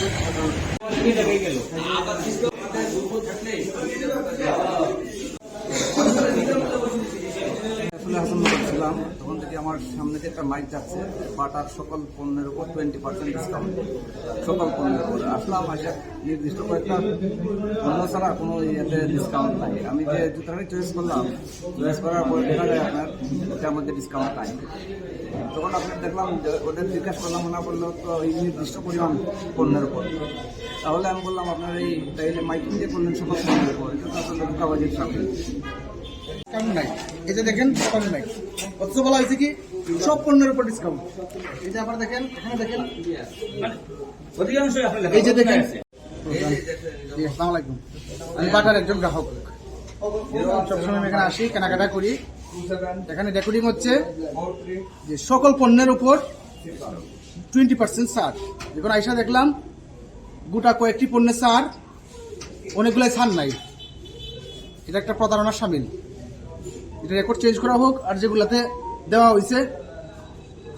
আসলে ছিলাম তখন থেকে আমার সামনে যে একটা মাইক যাচ্ছে, বাটার সকল পণ্যের উপর টোয়েন্টি পার্সেন্ট ডিসকাউন্ট সকল পণ্যের উপর। আসলাম, আসে নির্দিষ্ট কয়েকটা পণ্য ছাড়া কোনো ইয়েতে ডিসকাউন্ট নাই। আমি যে জুতাটা চয়েস করলাম চয়েস করার পরে দেখা যায় আপনার ওটার মধ্যে ডিসকাউন্ট নাই। তখন আপনি দেখলাম ওদের জিজ্ঞাসা করলাম ওনা বলল, তো এই নির্দিষ্ট পরিমাণ পণ্যের উপর। তাহলে আমি বললাম, আপনার এই তাইলে মাইকিং যে করলেন সকল পণ্যের উপর, এটা তো আসলে সামনে এই যে দেখেন হয়েছে কি, সব পণ্যের ডিসকাউন্ট এই যে দেখেন, এখানে আলাইকুম। আমি একজন গ্রাহক। সবসময় আমি এখানে আসি, কেনাকাটা করি। এখানে রেকর্ডিং হচ্ছে যে সকল পণ্যের উপর টোয়েন্টি পার্সেন্ট সার যখন আইসা দেখলাম, গোটা কয়েকটি পণ্যের সার অনেকগুলাই ছাড় নাই। এটা একটা প্রতারণার সামিল। এটা রেকর্ড চেঞ্জ করা হোক আর যেগুলাতে দেওয়া হয়েছে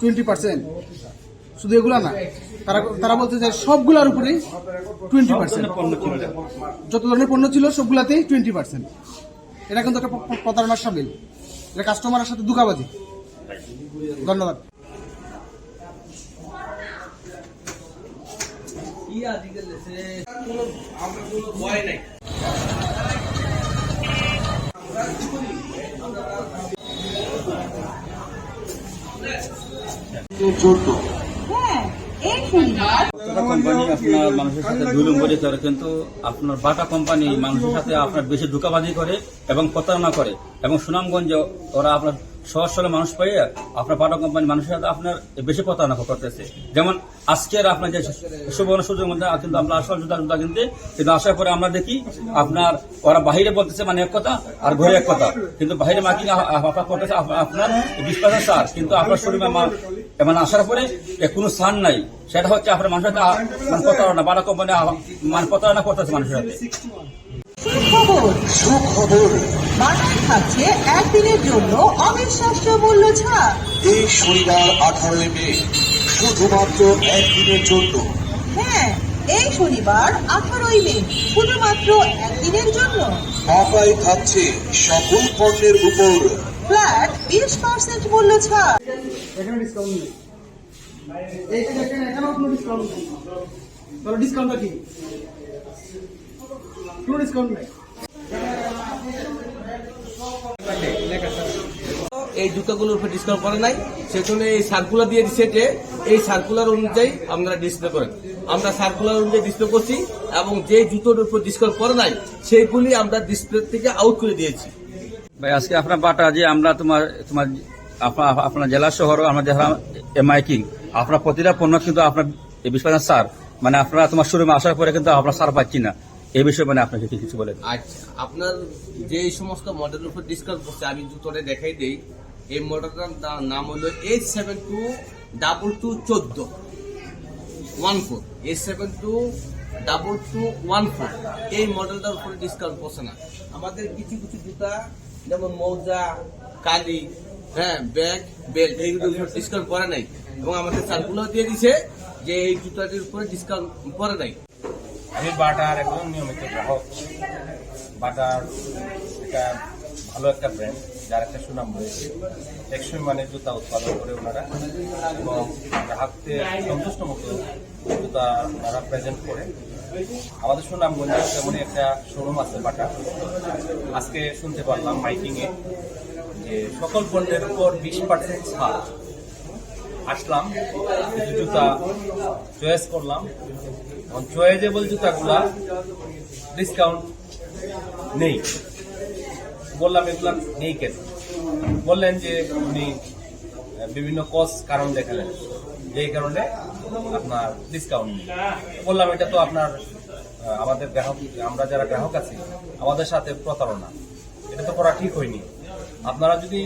টোয়েন্টি পার্সেন্ট শুধু এগুলা না, তারা তারা বলতে যে সবগুলার উপরেই টোয়েন্টি পার্সেন্ট যত ধরনের পণ্য ছিল সবগুলাতেই টোয়েন্টি পার্সেন্ট এটা কিন্তু একটা প্র- প্র- প্রতারণার সামিল। এটা কাস্টমারের সাথে দুকাবাজি ধন্যবাদ। হ্যাঁ এই শনিবার বাটা মানুষের সাথে জুলুম করে কিন্তু আপনার বাটা কোম্পানি মানুষের সাথে আপনার বেশি ধোকাবাজি করে এবং প্রতারণা করে এবং সুনামগঞ্জে ওরা আপনার সহজ মানুষ পেয়ে আপনার বাটা কোম্পানি মানুষের সাথে আপনার বেশি প্রতারণা করতেছে। যেমন আজকের আপনার যে সুবর্ণ সুযোগের মধ্যে কিন্তু আমরা আসল জুতা জুতা কিনতে কিন্তু আসার পরে আমরা দেখি আপনার ওরা বাহিরে বলতেছে মানে এক কথা আর ঘরে এক কথা। কিন্তু বাহিরে মার্কিং আপনার করতেছে আপনার বিশ পার্সেন্ট সার। কিন্তু আপনার শরীরে মানে আসার পরে কোনো সার নাই। সেটা হচ্ছে আপনার মানুষের সাথে মানে প্রতারণা। বাটা কোম্পানি মানে প্রতারণা করতেছে মানুষের সাথে। সুখবর সুখবর। বাটার থাকছে একদিনের জন্য অবিশ্বাস্য মূল্য ছাড়। এই শনিবার আঠারোই মে শুধুমাত্র একদিনের জন্য। হ্যাঁ এই শনিবার আঠারোই মে শুধুমাত্র একদিনের জন্য। পাপায় থাকছে সকল পণ্যের উপর। ফ্ল্যাট বিশ পার্সেন্ট মূল্য ছাড়। এখানে ডিসকাউন্ট নেই। এই দেখেন এখানেও কোনো ডিসকাউন্ট নেই। তাহলে ডিসকাউন্টটা কি? কোনো ডিসকাউন্ট নেই। এই জুতাগুলোর উপর ডিসকাউন্ট করে নাই। সেজন্য এই সার্কুলার দিয়ে দিচ্ছে যে এই সার্কুলার অনুযায়ী আমরা ডিসপ্লে করেন। আমরা সার্কুলার অনুযায়ী ডিসপ্লে করছি এবং যে জুতোর উপর ডিসকাউন্ট করে নাই, সেইগুলি আমরা ডিসপ্লে থেকে আউট করে দিয়েছি। ভাই, আজকে আপনার বাটা যে আমরা তোমার তোমার আপনার আপনার জেলা শহর, আমরা যারা মাইকিং আপনার প্রতিটা পণ্য কিন্তু আপনার, এই বিশ পার্সেন্ট মানে আপনারা তোমার শোরুমে আসার পরে কিন্তু আমরা সার পাচ্ছি না। এই বিষয়ে মানে আপনাকে কি কিছু বলে আচ্ছা আপনার যে সমস্ত মডেলের উপর ডিসকাউন্ট করছে, আমি জুতোটা দেখাই দেই। এই মডেলটার নাম হলো eight seven two double two চোদ্দ one four eight seven two double two one four এই মডেলটার উপরে ডিসকাউন্ট করছে না। আমাদের কিছু কিছু জুতা, যেমন মৌজা, কালি হ্যাঁ ব্যাগ বেল্ট এইগুলোর উপর ডিসকাউন্ট করে নাই। এবং আমাদের সার্কুলার দিয়ে দিছে যে এই জুতাটির উপরে ডিসকাউন্ট করে নাই। আমি বাটার একদম নিয়মিত গ্রাহক। বাটার একটা ভালো একটা ব্র্যান্ড যার একটা সুনাম রয়েছে। টেকসই মানের জুতা উৎপাদন করে ওনারা। এবং গ্রাহকদের সন্তুষ্ট মতো জুতা ওনারা প্রেজেন্ট করে। আমাদের সুনামগঞ্জে তেমনই একটা শোরুম আছে বাটা আজকে শুনতে পারলাম মাইকিংয়ে যে সকল পণ্যের উপর বিশ পার্সেন্ট ছাড়। আসলাম জুতা চয়েস করলাম। চয়েজেবল জুতাগুলা ডিসকাউন্ট নেই। বললাম, এগুলা নেই কেন? বললেন যে উনি বিভিন্ন কজ কারণ দেখালেন। যেই কারণে আপনার ডিসকাউন্ট নেই। বললাম, এটা তো আপনার আমাদের গ্রাহক, আমরা যারা গ্রাহক আছি, আমাদের সাথে প্রতারণা। এটা তো করা ঠিক হয়নি। আপনারা যদি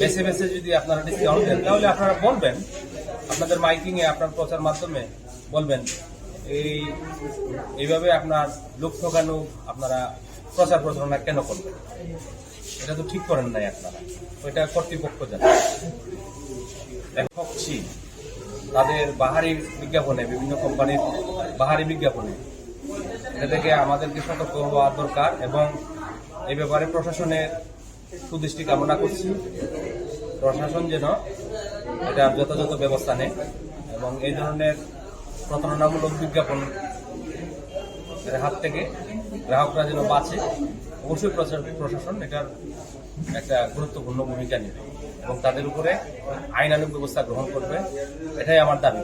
বেছে বেছে যদি আপনারা ডিসকাউন্ট দেন, তাহলে আপনারা বলবেন, আপনাদের মাইকিং এ, আপনার প্রচার মাধ্যমে বলবেন, এই, এইভাবে আপনার লোক ঠকানো আপনারা প্রচার প্রচারণা কেন করবেন? এটা তো ঠিক করেন নাই আপনারা। ওইটা কর্তৃপক্ষ জানে। ঠকছি তাদের বাহারি বিজ্ঞাপনে, বিভিন্ন কোম্পানির বাহারি বিজ্ঞাপনে, এটা থেকে আমাদেরকে সতর্ক হওয়া দরকার এবং এই ব্যাপারে প্রশাসনের সুদৃষ্টি কামনা করছি। প্রশাসন যেন এটা যথাযথ ব্যবস্থা নেয় এবং এই ধরনের প্রতারণামূলক বিজ্ঞাপন হাত থেকে গ্রাহকরা যেন বাঁচে, অবশ্যই প্রশা- প্রশাসন এটার একটা গুরুত্বপূর্ণ ভূমিকা নেবে এবং তাদের উপরে আইনানুগ ব্যবস্থা গ্রহণ করবে, এটাই আমার দাবি।